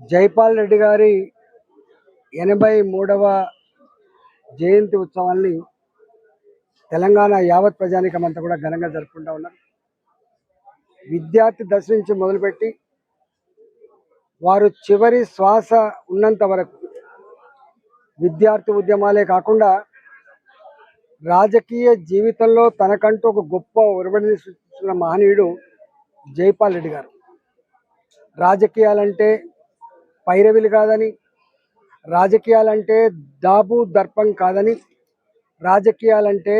జైపాల్ రెడ్డి గారి ఎనభై మూడవ జయంతి ఉత్సవాన్ని తెలంగాణ యావత్ ప్రజానికం అంతా కూడా ఘనంగా జరుపుకుంటా ఉన్నారు. విద్యార్థి దశ నుంచి మొదలుపెట్టి వారు చివరి శ్వాస ఉన్నంత వరకు విద్యార్థి ఉద్యమాలే కాకుండా రాజకీయ జీవితంలో తనకంటూ ఒక గొప్ప ఒరబడిని సృష్టించిన మహనీయుడు జైపాల్ రెడ్డి గారు. రాజకీయాలంటే పైరవిలు కాదని రాజకీయాలంటే దాబు దర్పం కాదని రాజకీయాలంటే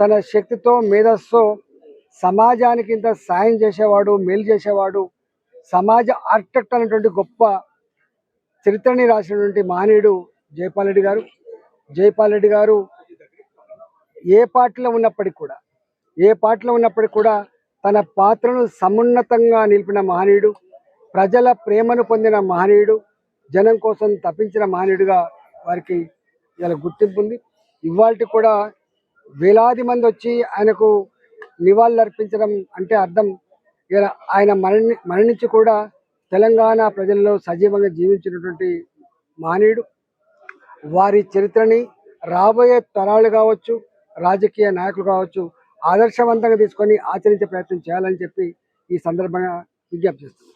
తన శక్తితో మేధస్సుతో సమాజానికి ఇంత సాయం చేసేవాడు మేలు చేసేవాడు సమాజ ఆర్కిటెక్ట్ అనేటువంటి గొప్ప చరిత్రని రాసినటువంటి మహనీయుడు జైపాల్ రెడ్డి గారు. జైపాల్ రెడ్డి గారు ఏ పార్టీలో ఉన్నప్పటికీ కూడా ఏ పార్టీలో ఉన్నప్పటికీ కూడా తన పాత్రను సమున్నతంగా నిలిపిన మహనీయుడు ప్రజల ప్రేమను పొందిన మహనీయుడు జనం కోసం తప్పించిన మహనీయుడిగా వారికి ఇలా గుర్తింపు ఉంది. ఇవాళ కూడా వేలాది మంది వచ్చి ఆయనకు నివాళులు అర్పించడం అంటే అర్థం ఇలా ఆయన మరణి మరణించి కూడా తెలంగాణ ప్రజల్లో సజీవంగా జీవించినటువంటి మహనీయుడు. వారి చరిత్రని రాబోయే తరాలు కావచ్చు రాజకీయ నాయకులు కావచ్చు ఆదర్శవంతంగా తీసుకొని ఆచరించే ప్రయత్నం చేయాలని చెప్పి ఈ సందర్భంగా విజ్ఞప్తి చేస్తున్నాను